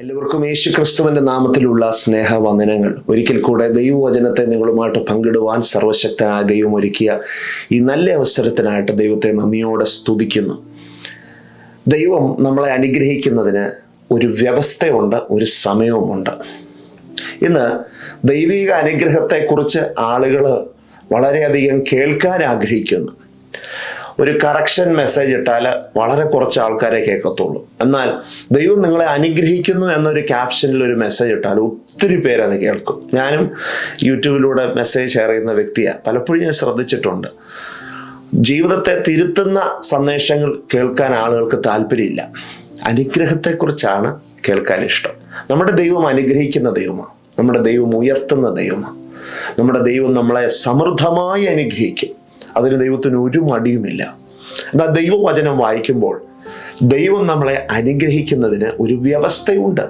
എല്ലാവർക്കും യേശു ക്രിസ്തുവിന്റെ നാമത്തിലുള്ള സ്നേഹവന്ദനങ്ങൾ. ഒരിക്കൽ കൂടെ ദൈവവചനത്തെ നിങ്ങളുമായിട്ട് പങ്കിടുവാൻ സർവശക്തനായ ദൈവം ഒരുക്കിയ ഈ നല്ല അവസരത്തിനായിട്ട് ദൈവത്തെ നന്ദിയോടെ സ്തുതിക്കുന്നു. ദൈവം നമ്മളെ അനുഗ്രഹിക്കുന്നതിന് ഒരു വ്യവസ്ഥയുണ്ട് ഒരു സമയവുമുണ്ട്. ഇന്ന് ദൈവിക അനുഗ്രഹത്തെക്കുറിച്ച് ആളുകൾ വളരെയധികം കേൾക്കാൻ ആഗ്രഹിക്കുന്നു. ഒരു കറക്ഷൻ മെസ്സേജ് ഇട്ടാൽ വളരെ കുറച്ച് ആൾക്കാരെ കേൾക്കത്തുള്ളൂ. എന്നാൽ ദൈവം നിങ്ങളെ അനുഗ്രഹിക്കുന്നു എന്നൊരു ക്യാപ്ഷനിൽ ഒരു മെസ്സേജ് ഇട്ടാൽ ഒത്തിരി പേരത് കേൾക്കും. ഞാനും യൂട്യൂബിലൂടെ മെസ്സേജ് ഷെയർ ചെയ്യുന്ന വ്യക്തിയാണ് പലപ്പോഴും ഞാൻ ശ്രദ്ധിച്ചിട്ടുണ്ട്. ജീവിതത്തെ തിരുത്തുന്ന സന്ദേശങ്ങൾ കേൾക്കാൻ ആളുകൾക്ക് താല്പര്യമില്ല. അനുഗ്രഹത്തെക്കുറിച്ചാണ് കേൾക്കാൻ ഇഷ്ടം. നമ്മുടെ ദൈവം അനുഗ്രഹിക്കുന്ന ദൈവമാണ് നമ്മുടെ ദൈവം ഉയർത്തുന്ന ദൈവമാണ് നമ്മുടെ ദൈവം നമ്മളെ സമൃദ്ധമായി അനുഗ്രഹിക്കും. അതിന് ദൈവത്തിന് ഒരു മടിയുമില്ല. എന്നാൽ ദൈവവചനം വായിക്കുമ്പോൾ ദൈവം നമ്മളെ അനുഗ്രഹിക്കുന്നതിന് ഒരു വ്യവസ്ഥയുണ്ട്.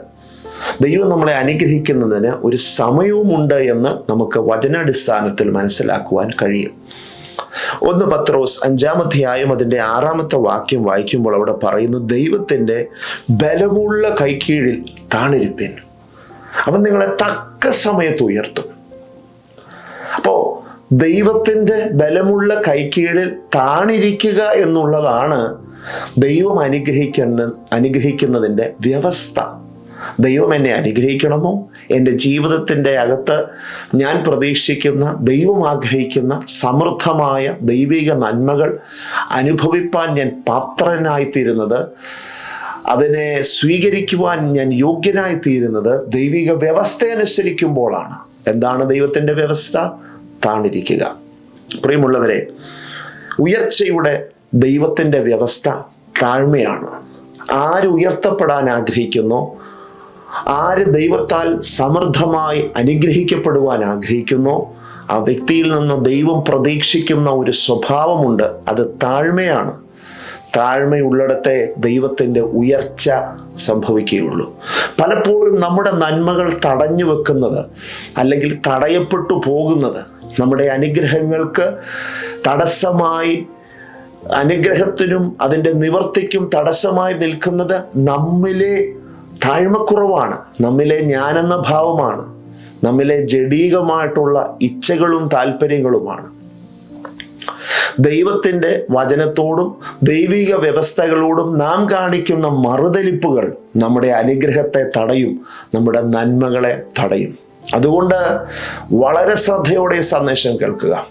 ദൈവം നമ്മളെ അനുഗ്രഹിക്കുന്നതിന് ഒരു സമയവുമുണ്ട് എന്ന് നമുക്ക് വചനാടിസ്ഥാനത്തിൽ മനസ്സിലാക്കുവാൻ കഴിയും. ഒന്ന് പത്രോസ് അഞ്ചാമധ്യായം അതിന്റെ ആറാമത്തെ വാക്യം വായിക്കുമ്പോൾ അവിടെ പറയുന്നു ദൈവത്തിന്റെ ബലമുള്ള കൈക്കീഴിൽ താണിരിപ്പിൻ. അവൻ നിങ്ങളെ തക്ക സമയത്ത് ഉയർത്തും. അപ്പോ ദൈവത്തിന്റെ ബലമുള്ള കൈക്കീഴിൽ താണിരിക്കുക എന്നുള്ളതാണ് ദൈവം അനുഗ്രഹിക്കുന്ന അനുഗ്രഹിക്കുന്നതിന്റെ വ്യവസ്ഥ. ദൈവം എന്നെ അനുഗ്രഹിക്കണമോ? എന്റെ ജീവിതത്തിന്റെ അകത്ത് ഞാൻ പ്രതീക്ഷിക്കുന്ന ദൈവം ആഗ്രഹിക്കുന്ന സമൃദ്ധമായ ദൈവിക നന്മകൾ അനുഭവിപ്പാൻ ഞാൻ പാത്രനായിത്തീരുന്നത് അതിനെ സ്വീകരിക്കുവാൻ ഞാൻ യോഗ്യനായി തീരുന്നത് ദൈവിക വ്യവസ്ഥ അനുസരിക്കുമ്പോഴാണ് എന്താണ് ദൈവത്തിന്റെ വ്യവസ്ഥ? താണിരിക്കുക പ്രിയമുള്ളവരെ ഉയർച്ചയുടെ ദൈവത്തിന്റെ വ്യവസ്ഥ താഴ്മയാണ്. ആര് ഉയർത്തപ്പെടാൻ ആഗ്രഹിക്കുന്നു? ആര് ദൈവത്താൽ സമൃദ്ധമായി അനുഗ്രഹിക്കപ്പെടുവാൻ ആഗ്രഹിക്കുന്നു? ആ വ്യക്തിയിൽ നിന്ന് ദൈവം പ്രതീക്ഷിക്കുന്ന ഒരു സ്വഭാവമുണ്ട്. അത് താഴ്മയാണ്. താഴ്മയുള്ളിടത്തെ ദൈവത്തിന്റെ ഉയർച്ച സംഭവിക്കുകയുള്ളൂ. പലപ്പോഴും നമ്മുടെ നന്മകൾ തടഞ്ഞു വെക്കുന്നത് അല്ലെങ്കിൽ തടയപ്പെട്ടു പോകുന്നത് നമ്മുടെ അനുഗ്രഹങ്ങൾക്ക് തടസ്സമായി അനുഗ്രഹത്തിനും അതിന്റെ നിവർത്തിക്കും തടസ്സമായി നിൽക്കുന്നത് നമ്മിലെ താഴ്മക്കുറവാണ്. നമ്മിലെ ഞാനെന്ന ഭാവമാണ്. നമ്മിലെ ജഡീകമായിട്ടുള്ള ഇച്ഛകളും താല്പര്യങ്ങളുമാണ്. ദൈവത്തിന്റെ വചനത്തോടും ദൈവിക വ്യവസ്ഥകളോടും നാം കാണിക്കുന്ന മറുതലിപ്പുകൾ നമ്മുടെ അനുഗ്രഹത്തെ തടയും നമ്മുടെ നന്മകളെ തടയും. അതുകൊണ്ട് വളരെ ശ്രദ്ധയോടെ സന്ദേശം കേൾക്കുക.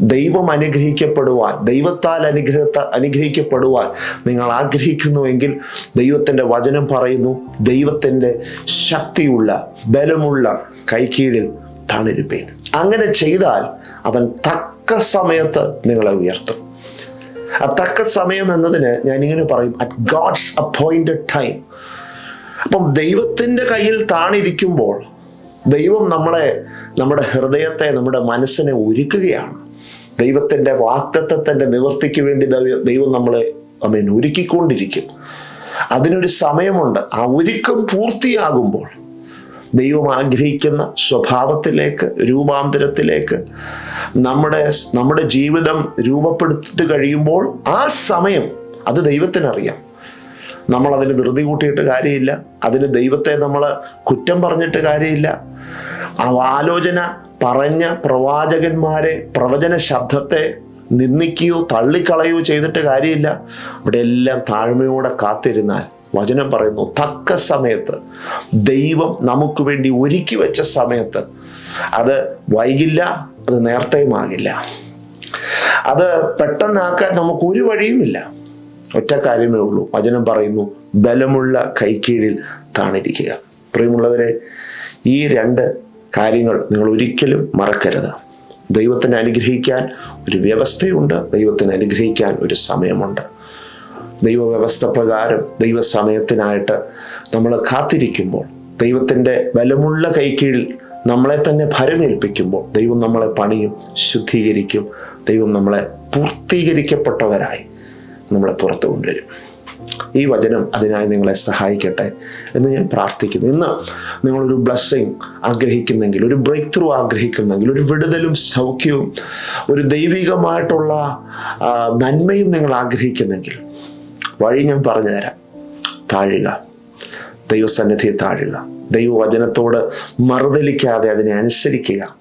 ദൈവം അനുഗ്രഹിക്കപ്പെടുവാൻ ദൈവത്താൽ അനുഗ്രഹ അനുഗ്രഹിക്കപ്പെടുവാൻ നിങ്ങൾ ആഗ്രഹിക്കുന്നുവെങ്കിൽ ദൈവത്തിന്റെ വചനം പറയുന്നു ദൈവത്തിന്റെ ശക്തിയുള്ള ബലമുള്ള കൈക്കീഴിൽ തണിരുപ്പേൻ അങ്ങനെ ചെയ്താൽ അവൻ തക്ക സമയത്ത് നിങ്ങളെ ഉയർത്തും. ആ തക്ക സമയം എന്നതിന് ഞാൻ ഇങ്ങനെ പറയും അറ്റ് ഗോഡ്സ് അപ്പോയിന്റഡ് ടൈം അപ്പം ദൈവത്തിന്റെ കയ്യിൽ താണിരിക്കുമ്പോൾ ദൈവം നമ്മളെ നമ്മുടെ ഹൃദയത്തെ നമ്മുടെ മനസ്സിനെ ഒരുക്കുകയാണ്. ദൈവത്തിന്റെ വാക്തത്വത്തിന്റെ നിവർത്തിക്ക് വേണ്ടി ദൈവം നമ്മളെ അമീൻ ഒരുക്കിക്കൊണ്ടിരിക്കും. അതിനൊരു സമയമുണ്ട്. ആ ഒരുക്കം പൂർത്തിയാകുമ്പോൾ ദൈവം ആഗ്രഹിക്കുന്ന സ്വഭാവത്തിലേക്ക് രൂപാന്തരത്തിലേക്ക് നമ്മുടെ നമ്മുടെ ജീവിതം രൂപപ്പെടുത്തി കഴിയുമ്പോൾ ആ സമയം അത് ദൈവത്തിനറിയാം. നമ്മൾ അതിന് ധൃതി കൂട്ടിയിട്ട് കാര്യമില്ല. അതിന് ദൈവത്തെ നമ്മൾ കുറ്റം പറഞ്ഞിട്ട് കാര്യമില്ല. ആ ആലോചന പറഞ്ഞ പ്രവാചകന്മാരെ പ്രവചന ശബ്ദത്തെ നിന്ദിക്കുകയോ തള്ളിക്കളയോ ചെയ്തിട്ട് കാര്യമില്ല. അവിടെ എല്ലാം താഴ്മയോടെ കാത്തിരുന്നാൽ വചനം പറയുന്നു തക്ക സമയത്ത് ദൈവം നമുക്ക് വേണ്ടി ഒരുക്കി വെച്ച സമയത്ത് അത് വൈകില്ല അത് നേരത്തെയുമാകില്ല അത് പെട്ടെന്നാക്കാൻ നമുക്ക് ഒരു വഴിയുമില്ല. ഒറ്റ കാര്യമേ ഉള്ളൂ. വചനം പറയുന്നു ബലമുള്ള കൈക്കീഴിൽ താണിരിക്കുക. പ്രിയമുള്ളവരെ ഈ രണ്ട് കാര്യങ്ങൾ നിങ്ങൾ ഒരിക്കലും മറക്കരുത്. ദൈവത്തിനെ അനുഗ്രഹിക്കാൻ ഒരു വ്യവസ്ഥയുണ്ട് ദൈവത്തിനെ അനുഗ്രഹിക്കാൻ ഒരു സമയമുണ്ട്. ദൈവവ്യവസ്ഥ പ്രകാരം ദൈവസമയത്തിനായിട്ട് നമ്മൾ കാത്തിരിക്കുമ്പോൾ ദൈവത്തിന്റെ ബലമുള്ള കൈക്കീഴിൽ നമ്മളെ തന്നെ ഭരമേൽപ്പിക്കുമ്പോൾ ദൈവം നമ്മളെ പണിയും ശുദ്ധീകരിക്കും. ദൈവം നമ്മളെ പൂർത്തീകരിക്കപ്പെട്ടവരായി. നമ്മളെ പുറത്തു കൊണ്ടുവരും. ഈ വചനം അതിനായി നിങ്ങളെ സഹായിക്കട്ടെ എന്ന് ഞാൻ പ്രാർത്ഥിക്കുന്നു. ഇന്ന് നിങ്ങളൊരു ബ്ലസ്സിങ് ആഗ്രഹിക്കുന്നെങ്കിൽ ഒരു ബ്രേക്ക് ത്രൂ ആഗ്രഹിക്കുന്നെങ്കിൽ ഒരു വിടുതലും സൗഖ്യവും ഒരു ദൈവികമായിട്ടുള്ള നന്മയും നിങ്ങൾ ആഗ്രഹിക്കുന്നെങ്കിൽ വഴി ഞാൻ പറഞ്ഞു തരാം താഴുക. ദൈവസന്നിധിയെ താഴുക. ദൈവവചനത്തോട് മറുതലിക്കാതെ അതിനെ അനുസരിക്കുക.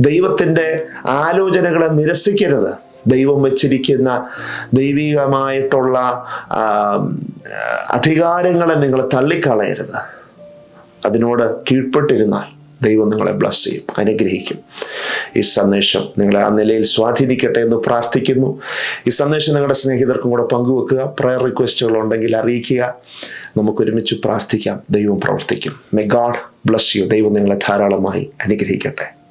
ദൈവത്തിന്റെ ആലോചനകളെ നിരസിക്കരുത്. ദൈവം വച്ചിരിക്കുന്ന ദൈവികമായിട്ടുള്ള അധികാരങ്ങളെ നിങ്ങൾ തള്ളിക്കളയരുത്. അതിനോട് കീഴ്പ്പെട്ടിരുന്നാൽ ദൈവം നിങ്ങളെ ബ്ലസ് ചെയ്യും അനുഗ്രഹിക്കും. ഈ സന്ദേശം നിങ്ങളെ ആ നിലയിൽ സ്വാധീനിക്കട്ടെ എന്ന് പ്രാർത്ഥിക്കുന്നു. ഈ സന്ദേശം നിങ്ങളുടെ സ്നേഹിതർക്കും കൂടെ പങ്കുവെക്കുക. പ്രയർ റിക്വസ്റ്റുകൾ ഉണ്ടെങ്കിൽ അറിയിക്കുക. നമുക്ക് ഒരുമിച്ച് പ്രാർത്ഥിക്കാം. ദൈവം പ്രവർത്തിക്കും. മെ ഗാഡ് ബ്ലസ് യു ദൈവം നിങ്ങളെ ധാരാളമായി അനുഗ്രഹിക്കട്ടെ.